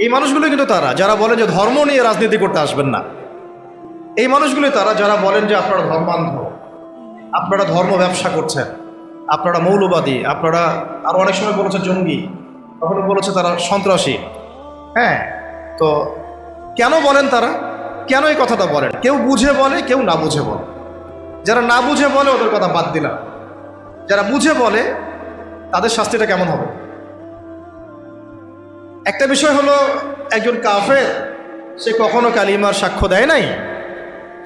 এই মানুষগুলো কিন্তু তারা, যারা বলেন যে ধর্ম নিয়ে রাজনীতি করতে আসবেন না। এই মানুষগুলো তারা, যারা বলেন যে আপনারা ধর্মান্ধ, আপনারা ধর্ম ব্যবসা করছেন, আপনারা মৌলবাদী, আপনারা আরও অনেক সময় বলেছে জঙ্গি কখনো বলেছে তারা সন্ত্রাসী। হ্যাঁ তো কেন বলেন তারা? কেন এই কথাটা বলেন? কেউ বুঝে বলে, কেউ না বুঝে বলে। যারা না বুঝে বলে, ওদের কথা বাদ দিলাম। যারা বুঝে বলে, তাদের শাস্তিটা কেমন হবে? একটা বিষয় হলো, একজন কাফের, সে কখনো কালিমার সাক্ষ্য দেয় নাই।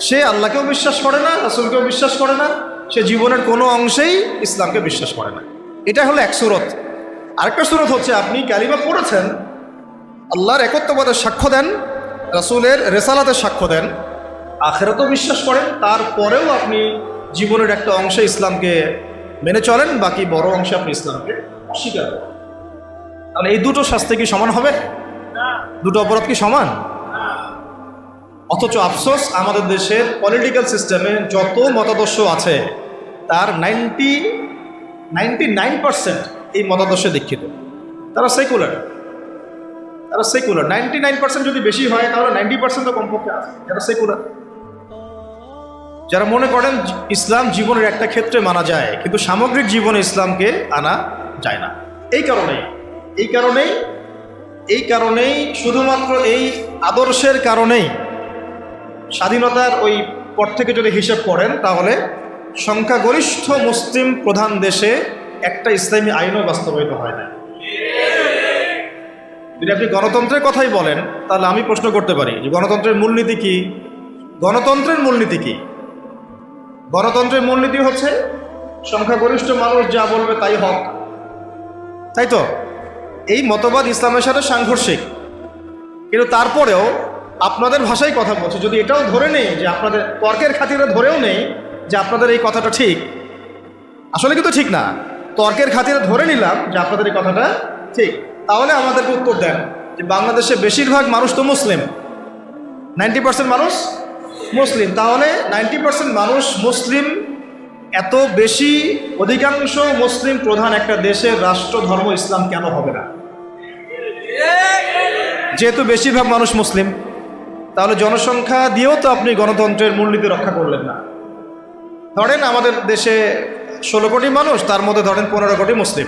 সে আল্লাহকেও বিশ্বাস করে না, রাসুলকেও বিশ্বাস করে না, সে জীবনের কোনো অংশেই ইসলামকে বিশ্বাস করে না। এটা হলো এক সুরত। আরেকটা সুরত হচ্ছে, আপনি কালিমা পড়েছেন, আল্লাহর একত্ববাদের সাক্ষ্য দেন, রাসুলের রেসালাতের সাক্ষ্য দেন, আখেরাতও বিশ্বাস করেন, তারপরেও আপনি জীবনের একটা অংশে ইসলামকে মেনে চলেন, বাকি বড় অংশে আপনি ইসলামকে অস্বীকার করেন। তাহলে এই দুটো শাস্তি কি সমান হবে? দুটো অপরাধ কি সমান? অথচ আফসোস আমাদের দেশের পলিটিক্যাল সিস্টেমে যত মতাদর্শ আছে, তার নাইনটি নাইনটি নাইন পার্সেন্ট এই মতাদর্শে দীক্ষিত। তারা সেকুলার তারা সেকুলার নাইনটি নাইন পার্সেন্ট যদি বেশি হয়, তাহলে নাইনটি পার্সেন্ট তো কমপক্ষে আছে। যারা সেকুলার যারা মনে করেন ইসলাম জীবনের একটা ক্ষেত্রে মানা যায়, কিন্তু সামগ্রিক জীবনে ইসলামকে আনা যায় না। এই কারণেই এই কারণেই এই কারণেই শুধুমাত্র এই আদর্শের কারণেই স্বাধীনতার ওই পর থেকে যদি হিসেব করেন, তাহলে সংখ্যাগরিষ্ঠ মুসলিম প্রধান দেশে একটা ইসলামী আইনও বাস্তবায়িত হয় না যদি আপনি গণতন্ত্রের কথাই বলেন, তাহলে আমি প্রশ্ন করতে পারি যে গণতন্ত্রের মূলনীতি কি? গণতন্ত্রের মূলনীতি কি? গণতন্ত্রের মূলনীতি হচ্ছে সংখ্যাগরিষ্ঠ মানুষ যা বলবে তাই হক। তাই তো? এই মতবাদ ইসলামের সাথে সাংঘর্ষিক। কিন্তু তারপরেও আপনাদের ভাষায় কথা বলছে। যদি এটাও ধরে নেই যে আপনাদের তর্কের খাতিরে ধরেও নেই যে আপনাদের এই কথাটা ঠিক, আসলে কিন্তু ঠিক না। তর্কের খাতিরে ধরে নিলাম যে আপনাদের এই কথাটা ঠিক। তাহলে আমাদেরকে উত্তর দেন যে বাংলাদেশে বেশিরভাগ মানুষ তো মুসলিম। নাইনটি পার্সেন্ট মানুষ মুসলিম। তাহলে নাইনটি পার্সেন্ট মানুষ মুসলিম এত বেশি অধিকাংশ মুসলিম প্রধান একটা দেশের রাষ্ট্র ধর্ম ইসলাম কেন হবে না? যেহেতু বেশিরভাগ মানুষ মুসলিম, তাহলে জনসংখ্যা দিয়েও তো আপনি গণতন্ত্রের মূলনীতি রক্ষা করলেন না। ধরেন আমাদের দেশে ষোলো কোটি মানুষ, তার মধ্যে ধরেন পনেরো কোটি মুসলিম।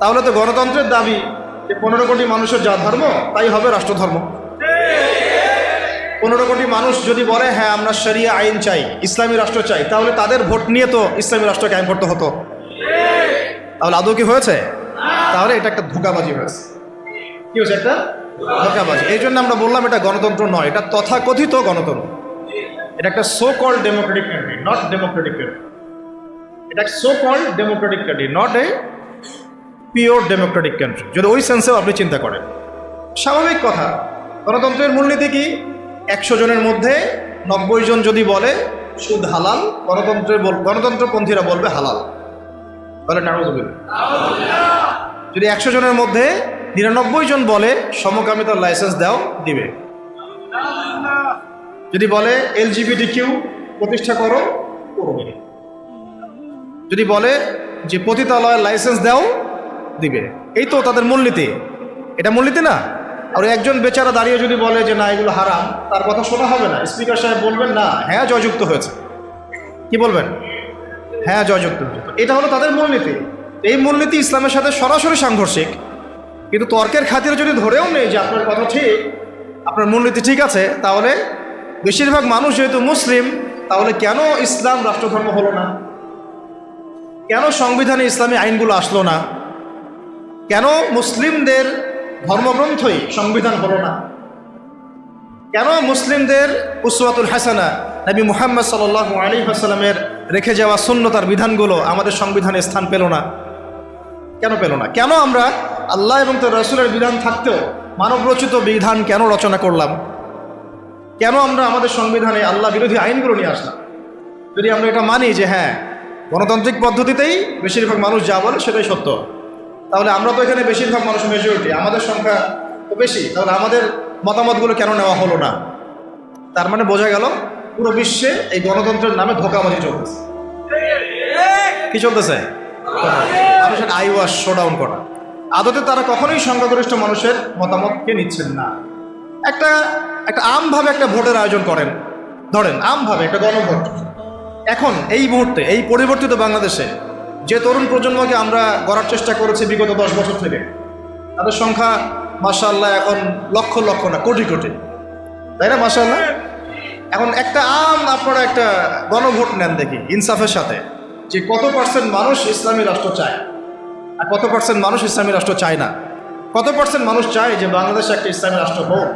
তাহলে তো গণতন্ত্রের দাবি যে পনেরো কোটি মানুষের যা ধর্ম, তাই হবে রাষ্ট্রধর্ম। পনেরো কোটি মানুষ যদি বলে হ্যাঁ আমরা শরিয়া আইন চাই, ইসলামী রাষ্ট্র চাই, তাহলে তাদের ভোট নিয়ে তো ইসলামী রাষ্ট্র কায়েম করতে হতো। তাহলে আদৌ কি হয়েছে? তাহলে এটা একটা ধোকাবাজি হয়েছে। কি হয়েছে একটা? ধোকাবাজি। এই জন্য আমরা বললাম এটা গণতন্ত্র নয়, এটা তথাকথিত গণতন্ত্র। এটা একটা so call democratic country not democratic country এটা so call democratic country not a pure democratic country যদি ওই সেন্সেও আপনি চিন্তা করেন। স্বাভাবিক কথা, গণতন্ত্রের মূলনীতি কি? একশো জনের মধ্যে নব্বই জন যদি বলে সুদ হালাল গণতন্ত্রের বল গণতন্ত্রপন্থীরা বলবে হালাল। বলে নারুজবিল যদি একশো জনের মধ্যে নিরানব্বই জন বলে সমকামিতার লাইসেন্স দাও দিবে। যদি বলে এলজিবিটি কিউ প্রতিষ্ঠা করো করবে যদি বলে যে পতিতালয়ের লাইসেন্স দাও দিবে। এই তো তাদের মূলনীতি। এটা মূলনীতি না? আর একজন বেচারা দাঁড়িয়ে যদি বলে যে না, এগুলো হারাম, তার কথা শোনা হবে না। স্পিকার সাহেব বলবেন, না হ্যাঁ জয়যুক্ত হয়েছে। কি বলবেন? হ্যাঁ জয়যুক্ত এটা হলো তাদের মূলনীতি। এই মূলনীতি ইসলামের সাথে সরাসরি সাংঘর্ষিক। কিন্তু তর্কের খাতিরে যদি ধরেও নেই যে আপনার কথা ঠিক, আপনার মূলনীতি ঠিক আছে, তাহলে বেশিরভাগ মানুষ যেহেতু মুসলিম, তাহলে কেন ইসলাম রাষ্ট্রধর্ম হলো না? কেন সংবিধানে ইসলামী আইনগুলো আসলো না? কেন মুসলিমদের ধর্মগ্রন্থই সংবিধান হলো না। কেন মুসলিমদের উসওয়াতুল হাসানা নবী মুহাম্মদ সাল আলী হাসালামের রেখে যাওয়া শূন্যতার বিধানগুলো আমাদের সংবিধানে স্থান পেল না? কেন পেল না? কেন আমরা আল্লাহ এবং তার রসুলের বিধান থাকতেও মানবরচিত বিধান কেন রচনা করলাম? কেন আমরা আমাদের সংবিধানে আল্লাহ বিরোধী আইনগুলো নিয়ে আসলাম? যদি আমরা এটা মানি যে হ্যাঁ গণতান্ত্রিক পদ্ধতিতেই বেশিরভাগ মানুষ যা বলে সেটাই সত্য। তাহলে আমরা তো এখানে বেশিরভাগ মানুষ মেজরিটি আমাদের সংখ্যা তো বেশি, তাহলে আমাদের মতামতগুলো কেন নেওয়া হলো না? তার মানে বোঝা গেল পুরো বিশ্বে এই গণতন্ত্রের নামে ধোকাবাজি চলতেছে। কি চলতেছে? মানুষের আই শো ডাউন করা। আদতে তারা কখনোই সংখ্যাগরিষ্ঠ মানুষের মতামতকে নিচ্ছেন না। একটা একটা আমভাবে একটা ভোটের আয়োজন করেন। ধরেন, আমভাবে একটা গণভোট। এখন এই মুহূর্তে, এই পরিবর্তিত বাংলাদেশে যে তরুণ প্রজন্মকে আমরা গড়ার চেষ্টা করেছি বিগত দশ বছর থেকে, তাদের সংখ্যা মাসাল্লাহ এখন লক্ষ লক্ষ না, কোটি কোটি। তাই না মাসাল্লাহ এখন একটা আম আপনারা একটা গণভোট নেন দেখি, ইনসাফের সাথে, যে কত পার্সেন্ট মানুষ ইসলামী রাষ্ট্র চায় আর কত পার্সেন্ট মানুষ ইসলামী রাষ্ট্র চায় না। কত পার্সেন্ট মানুষ চায় যে বাংলাদেশে একটা ইসলামী রাষ্ট্র হোক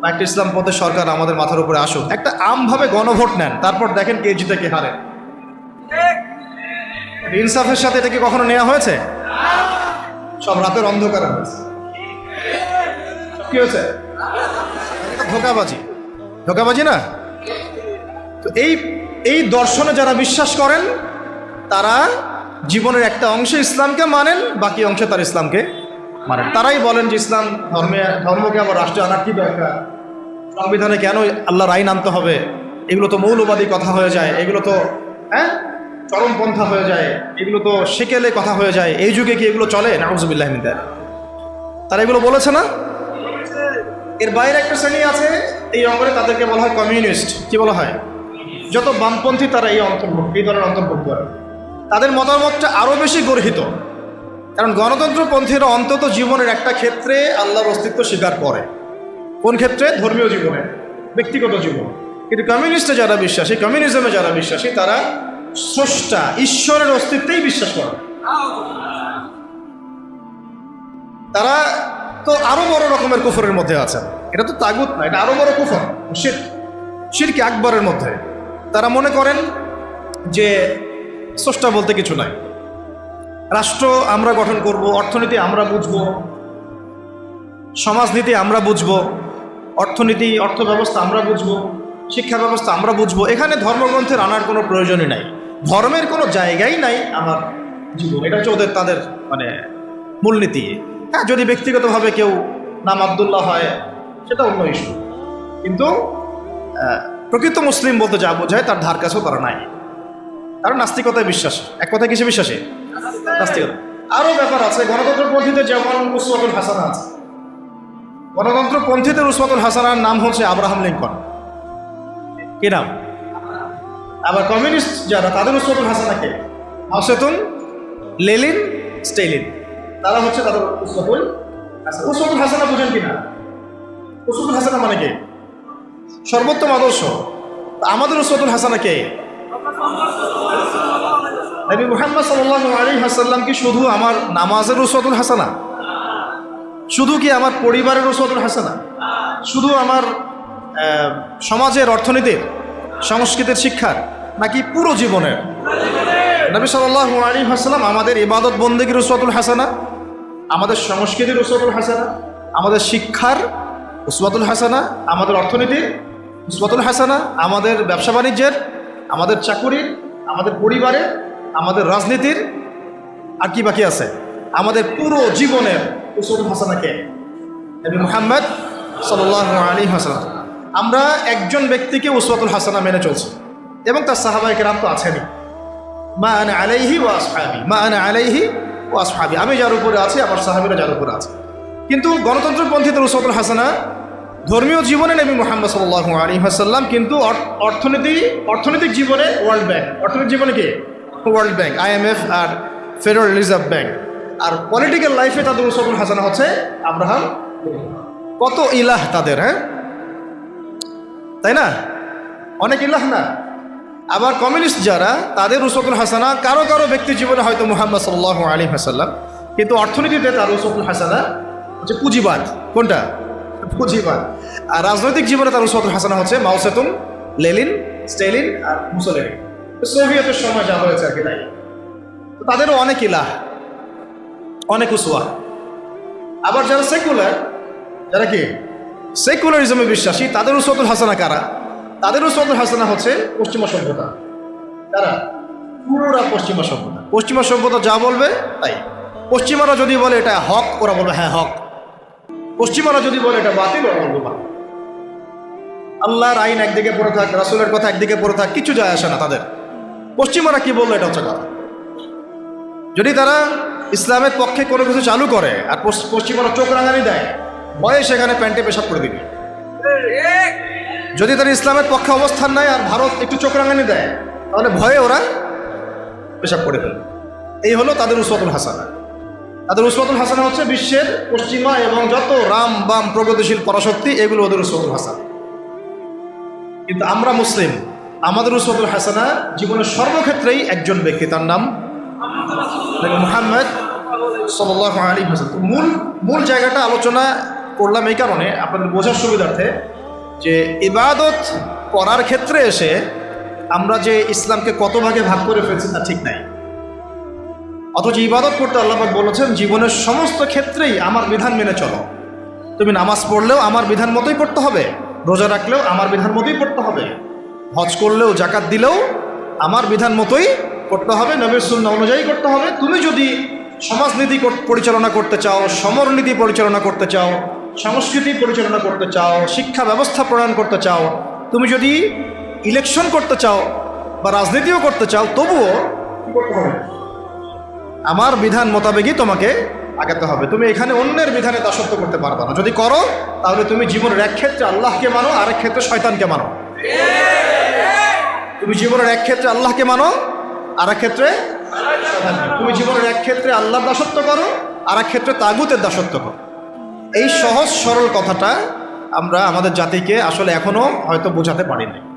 বা একটা ইসলাম পথে সরকার আমাদের মাথার উপরে আসুক। একটা আমভাবে গণভোট নেন, তারপর দেখেন কে জিতে কে হারে। ইনসাফের সাথে এটা কি কখনো নেওয়া হয়েছে? সব রাতের অন্ধকার হয়েছে। কি হয়েছে? ধোকাবাজি। ধোকাবাজি না? তো এই এই দর্শনে যারা বিশ্বাস করেন তারা জীবনের একটা অংশে ইসলামকে মানেন বাকি অংশে তার ইসলামকে মানেন। তারাই বলেন যে ইসলাম ধর্মে ধর্মকে আবার রাষ্ট্রে আনার কি দরকার? সংবিধানে কেন আল্লাহর আইন আনতে হবে? এগুলো তো মৌলবাদী কথা হয়ে যায়। এগুলো তো হ্যাঁ? চরমপন্থা হয়ে যায়, এগুলো তো সেকেলে কথা হয়ে যায়, এই যুগে কি এগুলো চলে? নাউজুবিল্লাহ মিনদার তারা এগুলো বলেছে না? এর বাইরে একটা শ্রেণি আছে, এই অঙ্গনে তাদেরকে বলা হয় কমিউনিস্ট। কি বলা হয়? যত বামপন্থী তারা এই অন্তর্ভুক্ত, এই ধরনের অন্তর্ভুক্ত হয় তাদের মতামতটা আরও বেশি গর্হিত। কারণ গণতন্ত্রপন্থীরা অন্তত জীবনের একটা ক্ষেত্রে আল্লাহর অস্তিত্ব স্বীকার করে। কোন ক্ষেত্রে? ধর্মীয় জীবনে, ব্যক্তিগত জীবন। কিন্তু কমিউনিস্টে যারা বিশ্বাসী, কমিউনিজমে যারা বিশ্বাসী, তারা স্রষ্টা, ঈশ্বরের অস্তিত্বেই বিশ্বাস করে তারা তো আরও বড় রকমের কুফরের মধ্যে আছেন। এটা তো তাগুত না, এটা আরও বড় কুফর, শির, শিরকি আকবরের মধ্যে। তারা মনে করেন যে স্রষ্টা বলতে কিছু নাই। রাষ্ট্র আমরা গঠন করব, অর্থনীতি আমরা বুঝব, সমাজনীতি আমরা বুঝব, অর্থনীতি অর্থ ব্যবস্থা আমরা বুঝব শিক্ষা ব্যবস্থা আমরা বুঝব। এখানে ধর্মগ্রন্থের আনার কোনো প্রয়োজনই নাই। ধর্মের কোনো জায়গাই নাই আমার জীবন। এটা হচ্ছে ওদের তাদের মানে মূলনীতি। হ্যাঁ যদি ব্যক্তিগতভাবে কেউ নাম আবদুল্লাহ হয়, সেটা অন্য ইস্যু কিন্তু প্রকৃত মুসলিম বলতে যা বোঝায় তার ধার কাছেও তারা নাই। তারা নাস্তিকতায় বিশ্বাস। এক কথায় কিসে বিশ্বাসে? নাস্তিকতা। আরও ব্যাপার আছে, গণতন্ত্রপন্থীদের যেমন উসমাতুল হাসানা আছে। গণতন্ত্রপন্থীদের উসমাতুল হাসানার নাম হচ্ছে আব্রাহাম লিঙ্কন। কি নাম? আবার কমিউনিস্ট যারা তাদের উসমাতুল হাসানাকে। মাসেতুন লেলিন? স্টেলিন। তারা হচ্ছে তাদের উসমাতুল হাসান। হাসানা বুঝেন কিনা উসমাতুল হাসানা মানে কি? সর্বোত্তম আদর্শ। আমাদের উসমাতুল হাসানা কে? নবী মুহাম্মদ সাল্লাল্লাহু আলাইহি হাসাল্লাম কি শুধু আমার নামাজের উসওয়াতুল হাসানা? শুধু কি আমার পরিবারের উসওয়াতুল হাসানা? শুধু আমার সমাজের অর্থনীতির? সংস্কৃতির শিক্ষার, নাকি পুরো জীবনের? নবী সাল্লাল্লাহু আলাইহি হাসাল্লাম আমাদের ইবাদত বন্দেগীর উসওয়াতুল হাসানা, আমাদের সংস্কৃতির উসওয়াতুল হাসানা, আমাদের শিক্ষার উসওয়াতুল হাসানা, আমাদের অর্থনীতির উসওয়াতুল হাসানা, আমাদের ব্যবসা বাণিজ্যের, আমাদের চাকুরির, আমাদের পরিবারের, আমাদের রাজনীতির আর কি বাকি আছে? আমাদের পুরো জীবনের উসওয়াতুল হাসানাকে নবী মুহাম্মদ সাল্লাল্লাহু আলাইহি হাসালাম আমরা একজন ব্যক্তিকে উসওয়াতুল হাসানা মেনে চলছি, এবং তার সাহাবায়ে কেরাম তো আছেনই। মা আনা আলাইহি ওয়া আসহাবি মা আনা আলাইহি ওয়া আসহাবি। আমি যার উপরে আছি, আমার সাহাবীরা যার উপরে আছে। কিন্তু গণতন্ত্রপন্থীদের উসওয়াতুল হাসানা ধর্মীয় জীবনে নবী মোহাম্মদ সাল্লাল্লাহু আলাইহি ওয়াসাল্লাম কিন্তু অর- অর্থনীতি, অর্থনৈতিক জীবনে ওয়ার্ল্ড ব্যাংক। অর্থনৈতিক জীবনে কি? ওয়ার্ল্ড ব্যাংক আইএমএফ আর ফেডারেল রিজার্ভ ব্যাংক। আর পলিটিক্যাল লাইফে তাদের উসওয়াতুল হাসানা হচ্ছে আব্রাহাম কত ইলাহ তাদের হ্যাঁ? তাই না? অনেক ইল্লাহ না। আবার কমিউনিস্ট যারা, তাদের উসতুল হাসানা কারও কারও ব্যক্তি জীবনে হয়তো মুহাম্মদ সাল্লাহ আলী হাসাল্লাম কিন্তু অর্থনীতিতে তার উসতুল হাসানা হচ্ছে পুঁজিবাদ। কোনটা? পুঁজিবাদ। আর রাজনৈতিক জীবনে তার উসতুল হাসানা হচ্ছে মাউসেতুন লেলিন স্টেলিন আর মুসলিন। সোভিয়েতের সময় যা হয়েছে আর কি তাই। তো তাদেরও অনেক ইলাহ, অনেক উসুয়া আবার যারা সেকুলার, যারা কি? সেকুলারিজমে বিশ্বাসী, তাদের উসতুল হাসানা কারা? তাদের উসতুল হাসানা হচ্ছে পশ্চিমা সভ্যতা। তারা পুরোটা পশ্চিমা সভ্যতা। পশ্চিমা সভ্যতা যা বলবে, তাই। পশ্চিমারা যদি বলে এটা হক, ওরা বলবে হ্যাঁ হক। পশ্চিমারা যদি বলে এটা বাতিল, ওরা বলবে বাতিল। আল্লাহর আইন একদিকে পড়ে থাক, রাসুলের কথা একদিকে পড়ে থাক, কিছু যায় আসে না তাদের। পশ্চিমারা কি বলল, এটা হচ্ছে কথা। যদি তারা ইসলামের পক্ষে কোনো কিছু চালু করে, আর পশ্চ- পশ্চিমারা চোখ রাঙানি দেয় ভয়ে সেখানে প্যান্টে পেশাব করে দিবে। যদি তারা ইসলামের পক্ষে অবস্থান নেয় আর ভারত একটু চোখ রাঙানি দেয়, তাহলে ভয়ে ওরা পেশাব করে ফেলবে। এই হলো তাদের উসওয়াতুল হাসানা। তাদের উসওয়াতুল হাসানা হচ্ছে বিশ্বের পশ্চিমা এবং যত রাম বাম প্রগতিশীল পরাশক্তি, এগুলো ওদের উসওয়াতুল হাসানা। কিন্তু আমরা মুসলিম, আমাদের উসওয়াতুল হাসানা জীবনের সর্বক্ষেত্রেই একজন ব্যক্তি, তার নাম মুহাম্মদ সাল্লাহ আলী হাসান মূল মূল জায়গাটা আলোচনা করলাম এই কারণে আপনাদের বোঝার সুবিধার্থে যে ইবাদত করার ক্ষেত্রে এসে আমরা যে ইসলামকে কত ভাগে ভাগ করে ফেলছি তা ঠিক নাই। অথচ ইবাদত করতে আল্লাহবাক বলেছেন, জীবনের সমস্ত ক্ষেত্রেই আমার বিধান মেনে চলো। তুমি নামাজ পড়লেও আমার বিধান মতোই পড়তে হবে, রোজা রাখলেও আমার বিধান মতোই পড়তে হবে, হজ করলেও জাকাত দিলেও আমার বিধান মতোই করতে হবে, নবীর সুন্না অনুযায়ী করতে হবে। তুমি যদি সমাজনীতি পরিচালনা করতে চাও, সমরনীতি পরিচালনা করতে চাও সংস্কৃতি পরিচালনা করতে চাও, শিক্ষা ব্যবস্থা প্রণয়ন করতে চাও, তুমি যদি ইলেকশন করতে চাও বা রাজনীতিও করতে চাও, তবুও আমার বিধান মোতাবেকই তোমাকে আগাতে হবে। তুমি এখানে অন্যের বিধানে দাসত্ব করতে পারবে না। যদি করো, তাহলে তুমি জীবনের এক ক্ষেত্রে আল্লাহকে মানো, আরেক ক্ষেত্রে শয়তানকে মানো। তুমি জীবনের এক ক্ষেত্রে আল্লাহকে মানো আর এক ক্ষেত্রে। তুমি জীবনের এক ক্ষেত্রে আল্লাহর দাসত্ব করো আর এক ক্ষেত্রে তাগুতের দাসত্ব করো। এই সহজ সরল কথাটা আমরা আমাদের জাতিকে আসলে এখনও হয়তো বোঝাতে পারিনি।